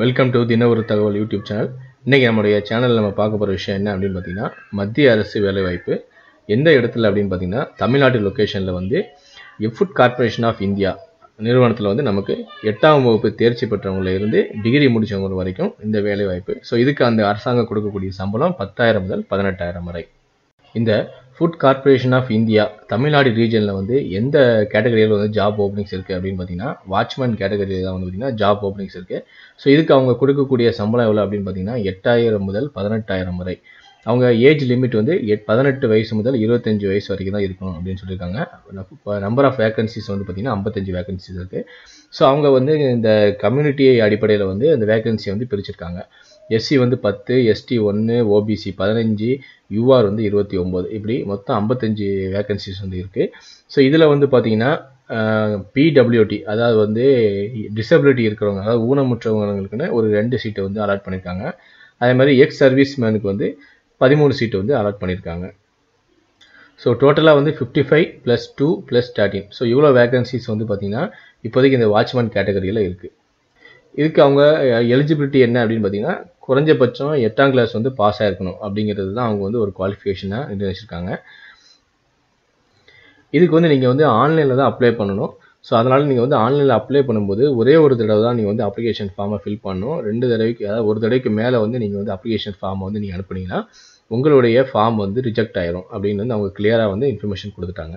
Welcome to தின ஒரு தகவல் யூடியூப் சேனல் இன்றைக்கி நம்முடைய சேனலில் நம்ம பார்க்க போகிற விஷயம் என்ன அப்படின்னு பார்த்தீங்கன்னா மத்திய அரசு வேலைவாய்ப்பு. எந்த இடத்துல அப்படின்னு பார்த்தீங்கன்னா தமிழ்நாட்டு லொக்கேஷனில் வந்து எஃபுட் கார்ப்பரேஷன் ஆஃப் இந்தியா நிறுவனத்தில் வந்து நமக்கு எட்டாம் வகுப்பு தேர்ச்சி பெற்றவங்கள இருந்து டிகிரி முடிச்சவங்க வரைக்கும் இந்த வேலைவாய்ப்பு. ஸோ இதுக்கு அந்த அரசாங்கம் கொடுக்கக்கூடிய சம்பளம் பத்தாயிரம் முதல் பதினெட்டாயிரம் வரை. இந்த food corporation of India Tamil Nadu ரீஜனில் வந்து எந்த கேட்டகரியில் வந்து ஜாப் ஓப்பனிங்ஸ் இருக்குது அப்படின்னு பார்த்தீங்கன்னா வாட்ச்மேன் கேட்டகரியில் தான் வந்து பார்த்தீங்கன்னா ஜாப் ஓப்பனிங்ஸ் இருக்குது ஸோ இதுக்கு அவங்க கொடுக்கக்கூடிய சம்பளம் எவ்வளோ அப்படின்னு பார்த்தீங்கன்னா எட்டாயிரம் முதல் பதினெட்டாயிரம் வரை. அவங்க ஏஜ் லிமிட் வந்து எட் பதினெட்டு வயசு முதல் இருபத்தஞ்சு வயசு வரைக்கும் தான் இருக்கணும் அப்படின்னு சொல்லியிருக்காங்க. நம்பர் ஆஃப் வேகன்சிஸ் வந்து பார்த்தீங்கன்னா ஐம்பத்தஞ்சு வேகன்சிஸ் இருக்குது ஸோ அவங்க வந்து இந்த கம்யூனிட்டி அடிப்படையில் வந்து அந்த வேகன்சியை வந்து பிரிச்சிருக்காங்க. எஸ்சி வந்து பத்து எஸ்டி ஒன்று ஓபிசி பதினஞ்சு யூஆர் வந்து இருபத்தி ஒம்பது. இப்படி மொத்தம் ஐம்பத்தஞ்சு வேகன்சிஸ் வந்து இருக்குது ஸோ இதில் வந்து பார்த்தீங்கன்னா பிடபிள்யூடி அதாவது வந்து டிசபிலிட்டி இருக்கிறவங்க அதாவது ஊனமுற்றவங்களுக்குன்னு ஒரு ரெண்டு சீட்டை வந்து அலாட் பண்ணியிருக்காங்க அதே மாதிரி எக்ஸ் சர்வீஸ் மேனுக்கு வந்து பதிமூணு சீட்டு வந்து அலாட் பண்ணியிருக்காங்க ஸோ டோட்டலாக வந்து fifty five plus two plus thirteen so இவ்வளோ வேகன்சிஸ் வந்து பார்த்திங்கன்னா இப்போதைக்கு இந்த வாட்ச்மேன் கேட்டகரியில் இருக்குது இதுக்கு அவங்க எலிஜிபிலிட்டி என்ன அப்படின்னு பார்த்தீங்கன்னா குறைஞ்சபட்சம் எட்டாம் கிளாஸ் வந்து பாஸ் ஆகிருக்கணும் அப்படிங்கிறது தான் அவங்க வந்து ஒரு குவாலிஃபிகேஷனாக நிர்ணயிச்சிருக்காங்க இதுக்கு வந்து நீங்கள் வந்து ஆன்லைனில் தான் அப்ளை பண்ணணும். ஸோ அதனால் நீங்கள் வந்து ஆன்லைனில் அப்ளை பண்ணும்போது ஒரே ஒரு தடவை தான் நீங்கள் வந்து அப்ளிகேஷன் ஃபார்மை ஃபில் பண்ணணும். ரெண்டு தடவைக்கு அதாவது ஒரு தடவைக்கு மேலே வந்து நீங்கள் வந்து அப்ளிகேஷன் ஃபார்மை வந்து நீங்கள் அனுப்புனீங்கன்னா உங்களுடைய ஃபார்ம் வந்து ரிஜெக்ட் ஆயிரும் அப்படின்னு வந்து அவங்க கிளியராக வந்து இன்ஃபர்மேஷன் கொடுத்துட்டாங்க.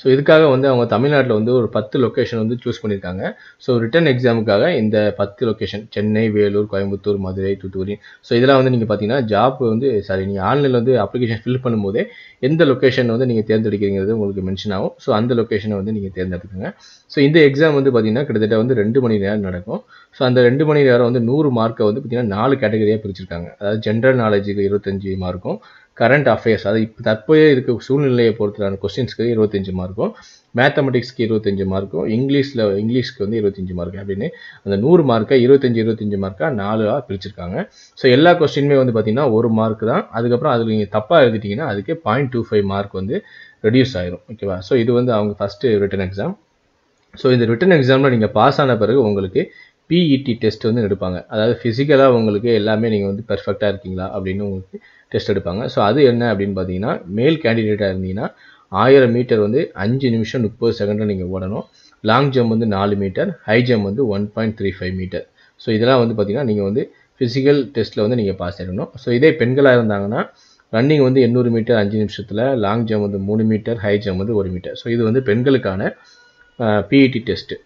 ஸோ இதுக்காக வந்து அவங்க தமிழ்நாட்டில் வந்து ஒரு பத்து லொக்கேஷன் வந்து சூஸ் பண்ணியிருக்காங்க ஸோ ரிட்டன் எக்ஸாமுக்காக இந்த பத்து லொக்கேஷன் சென்னை வேலூர் கோயம்புத்தூர் மதுரை தூத்துக்குடி. ஸோ இதெல்லாம் வந்து நீங்கள் பார்த்தீங்கன்னா ஜாப் வந்து சாரி நீங்கள் ஆன்லைனில் வந்து அப்ளிகேஷன் ஃபில் பண்ணும்போதே எந்த லொக்கேஷன் வந்து நீங்கள் தேர்ந்தெடுக்கிறீங்கிறது உங்களுக்கு மென்ஷன் ஆகும். ஸோ அந்த லொக்கேஷனை வந்து நீங்கள் தேர்ந்தெடுக்குங்க ஸோ இந்த எக்ஸாம் வந்து பார்த்தீங்கன்னா கிட்டத்தட்ட வந்து ரெண்டு மணி நேரம் நடக்கும். ஸோ அந்த ரெண்டு மணி நேரம் வந்து நூறு மார்க்கை வந்து பார்த்தீங்கன்னா நாலு கேட்டகரியாக பிரிச்சிருக்காங்க. அதாவது ஜென்ரல் நாலேஜுக்கு இருபத்தஞ்சி மார்க்கும் கரண்ட் அஃபேர்ஸ் அது இப்போ தற்போதைய இருக்க சூழ்நிலையை பொறுத்தலான கொஸ்டின்ஸ்க்கு இருபத்தஞ்சு மார்க்கும் மேத்தமெட்டிக்ஸ்க்கு இருபத்தஞ்சு மார்க்கும் இங்கிலீஷில் இங்கிலீஷ்க்கு வந்து இருபத்தஞ்சு மார்க் அப்படின்னு அந்த நூறு மார்க்கை இருபத்தஞ்சி இருபத்தஞ்சு மார்க்காக நாலாக பிரிச்சிருக்காங்க. ஸோ எல்லா கொஸ்டினுமே வந்து பார்த்தீங்கன்னா ஒரு மார்க் தான். அதுக்கப்புறம் அதில் நீங்கள் தப்பாக எழுதிட்டிங்கன்னா அதுக்கு பாயிண்ட் டூ ஃபைவ் மார்க் வந்து ரெடியூஸ் ஆயிரும். ஓகேவா ஸோ இது வந்து அவங்க ஃபஸ்ட்டு ரிட்டன் எக்ஸாம் ஸோ இந்த ரிட்டன் எக்ஸாமில் நீங்கள் பாஸ் ஆன பிறகு உங்களுக்கு பிஇடி டெஸ்ட் வந்து எடுப்பாங்க. அதாவது ஃபிசிக்கலாக உங்களுக்கு எல்லாமே நீங்கள் வந்து பெர்ஃபெக்டாக இருக்கீங்களா அப்படின்னு உங்களுக்கு டெஸ்ட் எடுப்பாங்க. ஸோ அது என்ன அப்படின்னு பார்த்தீங்கன்னா மேல் கேண்டிடேட்டாக இருந்தீங்கன்னா ஆயிரம் மீட்டர் வந்து அஞ்சு நிமிஷம் முப்பது செகண்டில் நீங்கள் ஓடணும். லாங் ஜம்ப் வந்து நாலு மீட்டர் ஹை ஜம்ப் வந்து one point three five metre so இதெல்லாம் வந்து பார்த்தீங்கன்னா நீங்கள் வந்து ஃபிசிக்கல் டெஸ்ட்டில் வந்து நீங்கள் பாஸ் ஆகிடணும் ஸோ இதே பெண்களாக இருந்தாங்கன்னா ரன்னிங் வந்து எண்ணூறு மீட்டர் அஞ்சு நிமிஷத்தில் லாங் ஜம்ப் வந்து மூணு மீட்டர் ஹை ஜம்ப் வந்து ஒரு மீட்டர் ஸோ இது வந்து பெண்களுக்கான PET test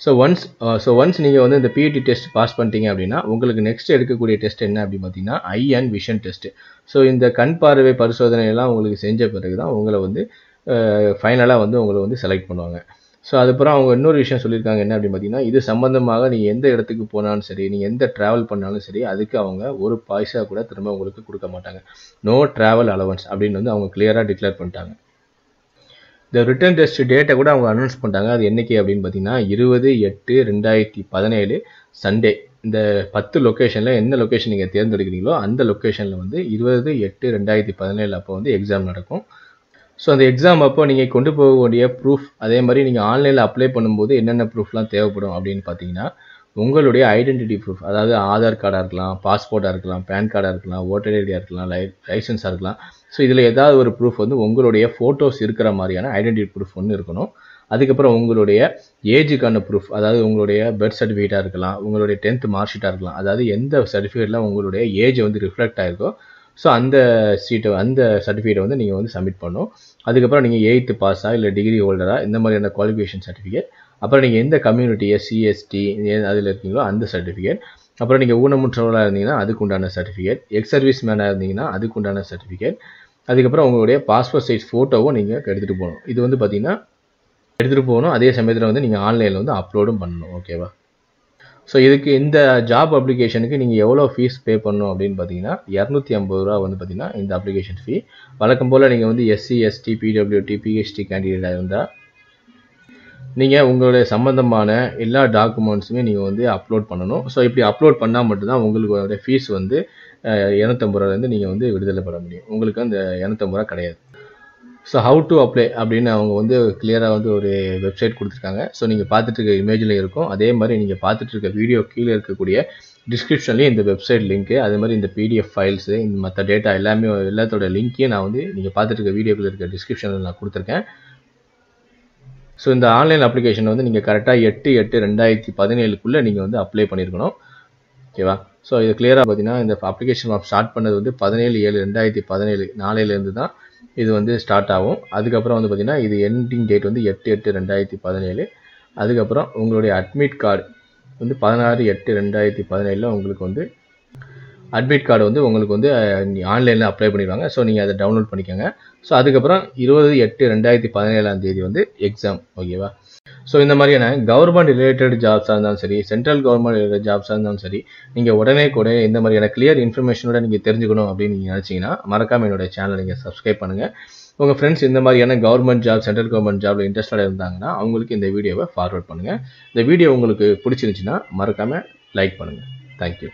so once so once நீங்கள் வந்து இந்த பிஇடி டெஸ்ட் பாஸ் பண்ணிட்டீங்க அப்படின்னா உங்களுக்கு நெக்ஸ்ட் எடுக்கக்கூடிய டெஸ்ட் என்ன அப்படின்னு பார்த்தீங்கன்னா eye and vision test so இந்த கண் பார்வை பரிசோதனையெல்லாம் உங்களுக்கு செஞ்ச பிறகு தான் உங்களை வந்து uh, ஃபைனலாக வந்து உங்களை வந்து செலக்ட் பண்ணுவாங்க. ஸோ அதுக்கப்புறம் அவங்க இன்னொரு விஷயம் சொல்லியிருக்காங்க என்ன அப்படின்னு பார்த்தீங்கன்னா இது சம்மந்தமாக நீங்கள் எந்த இடத்துக்கு போனாலும் சரி நீங்கள் எந்த ட்ராவல் பண்ணாலும் சரி அதுக்கு அவங்க ஒரு பைசா கூட திரும்ப உங்களுக்கு கொடுக்க மாட்டாங்க. நோ ட்ராவல் அலவன்ஸ் அப்படின்னு வந்து அவங்க கிளியராக டிக்ளேர் பண்ணிட்டாங்க. இந்த ரிட்டர்ன் டெஸ்ட் டேட்டை கூட அவங்க அனௌன்ஸ் பண்ணிட்டாங்க. அது என்னைக்கு அப்படின்னு பார்த்தீங்கன்னா இருபது எட்டு ரெண்டாயிரத்தி பதினேழு சண்டே இந்த பத்து லொக்கேஷனில் எந்த லொக்கேஷன் நீங்கள் தேர்ந்தெடுக்கிறீங்களோ அந்த லொக்கேஷனில் வந்து இருபது எட்டு ரெண்டாயிரத்தி பதினேழு அப்போ வந்து எக்ஸாம் நடக்கும். ஸோ அந்த எக்ஸாம் அப்போ நீங்கள் கொண்டு போகக்கூடிய ப்ரூஃப் அதே மாதிரி நீங்கள் ஆன்லைனில் அப்ளை பண்ணும்போது என்னென்ன ப்ரூஃப்லாம் தேவைப்படும் அப்படின்னு பார்த்தீங்கன்னா உங்களுடைய ஐடென்டிட்டி ப்ரூஃப் அதாவது ஆதார் கார்டாக இருக்கலாம் பாஸ்போர்ட்டாக இருக்கலாம் பேன் கார்டாக இருக்கலாம் ஓட்டர் ஐடியாக இருக்கலாம் லை லைசன்ஸாக இருக்கலாம். ஸோ இதில் ஏதாவது ஒரு ப்ரூஃப் வந்து உங்களுடைய ஃபோட்டோஸ் இருக்கிற மாதிரியான ஐடென்டிட்டி ப்ரூஃப் ஒன்று இருக்கணும். அதுக்கப்புறம் உங்களுடைய ஏஜுக்கான ப்ரூஃப் அதாவது உங்களுடைய பர்த் சர்டிஃபிகேட்டாக இருக்கலாம் உங்களுடைய டென்த் மார்க் ஷீட்டாக இருக்கலாம். அதாவது எந்த சர்டிஃபிகேட்டில் உங்களுடைய ஏஜ் வந்து ரிஃப்ளெக்ட் ஆகிருக்கோ ஸோ அந்த சீட்டை அந்த சர்டிஃபிகேட்டை வந்து நீங்கள் வந்து சப்மிட் பண்ணணும். அதுக்கப்புறம் நீங்கள் எயித்து பாஸாக இல்லை டிகிரி ஹோல்டராக இந்த மாதிரியான குவாலிஃபிகேஷன் சர்டிஃபிகேட் அப்புறம் நீங்கள் எந்த கம்யூனிட்டி எஸ்சி எஸ்டி அதில் இருக்கீங்களோ அந்த சர்டிஃபிகேட் அப்புறம் நீங்கள் ஊனமுற்றவர்களாக இருந்தீங்கன்னா அதுக்கு உண்டான சர்டிஃபிகேட் எக்ஸ் சர்வீஸ் மேனாக இருந்தீங்கன்னா அதுக்கு உண்டான சர்டிஃபிகேட் அதுக்கப்புறம் உங்களுடைய பாஸ்போர்ட் சைஸ் ஃபோட்டோவும் நீங்கள் எடுத்துகிட்டு போகணும். இது வந்து பார்த்தீங்கன்னா எடுத்துகிட்டு போகணும். அதே சமயத்தில் வந்து நீங்கள் ஆன்லைனில் வந்து அப்லோடும் பண்ணணும். ஓகேவா ஸோ இதுக்கு இந்த ஜாப் அப்ளிகேஷனுக்கு நீங்கள் எவ்வளோ ஃபீஸ் பே பண்ணணும் அப்படின்னு பார்த்தீங்கன்னா இரநூத்தி ஐம்பது ரூபா வந்து பார்த்தீங்கன்னா இந்த அப்ளிகேஷன் ஃபீ வழக்கம் போல் நீங்கள் வந்து எஸ்சி எஸ்டி பிடபிள்யூடி பிஹெச்டி கேண்டிடேட்டாக இருந்தால் நீங்கள் உங்களுடைய சம்மந்தமான எல்லா டாக்குமெண்ட்ஸுமே நீங்கள் வந்து அப்லோட் பண்ணணும். ஸோ இப்படி அப்லோட் பண்ணால் மட்டும்தான் உங்களுக்கு ஃபீஸ் வந்து இரநூத்தம்பது ரூபாலேருந்து நீங்கள் வந்து விடுதலை பெற முடியும். உங்களுக்கு அந்த இரநூத்தம்பது ரூபா கிடையாது. ஸோ ஹவு டு அப்ளை அப்படின்னு அவங்க வந்து கிளியராக வந்து ஒரு வெப்சைட் கொடுத்துருக்காங்க. ஸோ நீங்கள் பார்த்துட்டு இருக்க இமேஜில் இருக்கும். அதே மாதிரி நீங்கள் பார்த்துட்டு இருக்க வீடியோ கீழே இருக்கக்கூடிய டிஸ்கிரிப்ஷன்லேயும் இந்த வெப்சைட் லிங்க்கு அதே மாதிரி இந்த பிடிஎஃப் ஃபைல்ஸு இந்த மற்ற டேட்டா எல்லாமே எல்லாத்தோட லிங்க்கையும் நான் வந்து நீங்கள் பார்த்துட்டு இருக்க வீடியோக்குள்ள இருக்க டிஸ்கிரிப்ஷனில் நான் கொடுத்துருக்கேன். ஸோ இந்த ஆன்லைன் அப்ளிகேஷன் வந்து நீங்கள் கரெக்டாக எட்டு எட்டு ரெண்டாயிரத்தி பதினேழுக்குள்ளே நீங்கள் வந்து அப்ளை பண்ணியிருக்கணும் ஓகேவா ஸோ இது கிளியராக பார்த்தீங்கன்னா இந்த அப்ளிகேஷன் ஃபார்ம் ஸ்டார்ட் பண்ணது வந்து பதினேழு ஏழு ரெண்டாயிரத்தி பதினேழு நாளையிலேருந்து தான் இது வந்து ஸ்டார்ட் ஆகும். அதுக்கப்புறம் வந்து பார்த்திங்கன்னா இது எண்டிங் டேட் வந்து எட்டு எட்டு ரெண்டாயிரத்தி பதினேழு. அதுக்கப்புறம் உங்களுடைய அட்மிட் கார்டு வந்து பதினாறு எட்டு ரெண்டாயிரத்தி பதினேழில் உங்களுக்கு வந்து அட்மிட் கார்டு வந்து உங்களுக்கு வந்து ஆன்லைனில் அப்ளை பண்ணிடுவாங்க. ஸோ நீங்கள் அதை டவுன்லோட் பண்ணிக்கோங்க. ஸோ அதுக்கப்புறம் இருபது எட்டு ரெண்டாயிரத்தி பதினேழாம் தேதி வந்து எக்ஸாம் ஓகேவா ஸோ இந்த மாதிரியான கவர்மெண்ட் ரிலேட்டட் ஜாப்ஸாக இருந்தாலும் சரி சென்ட்ரல் கவர்மெண்ட் ரிலேட்டட் ஜாப்ஸாக இருந்தாலும் சரி நீங்கள் உடனே கூட இந்த மாதிரியான கிளியர் இன்ஃபர்மேஷனோட நீங்கள் தெரிஞ்சுக்கணும் அப்படின்னு நீங்கள் நினச்சிங்கன்னா மறக்காமல் என்னோட சேனலை நீங்கள் சப்ஸ்கிரைப் பண்ணுங்கள் உங்கள் ஃப்ரெண்ட்ஸ் இந்த மாதிரியான கவர்மெண்ட் ஜாப் சென்ட்ரல் கவர்மெண்ட் ஜாப்ல இன்ட்ரெஸ்டடாக இருந்தாங்கன்னா அவங்களுக்கு இந்த வீடியோவை ஃபார்வர்ட் பண்ணுங்கள் இந்த வீடியோ உங்களுக்கு பிடிச்சிருந்துச்சுன்னா மறக்காமல் லைக் பண்ணுங்கள் தேங்க்யூ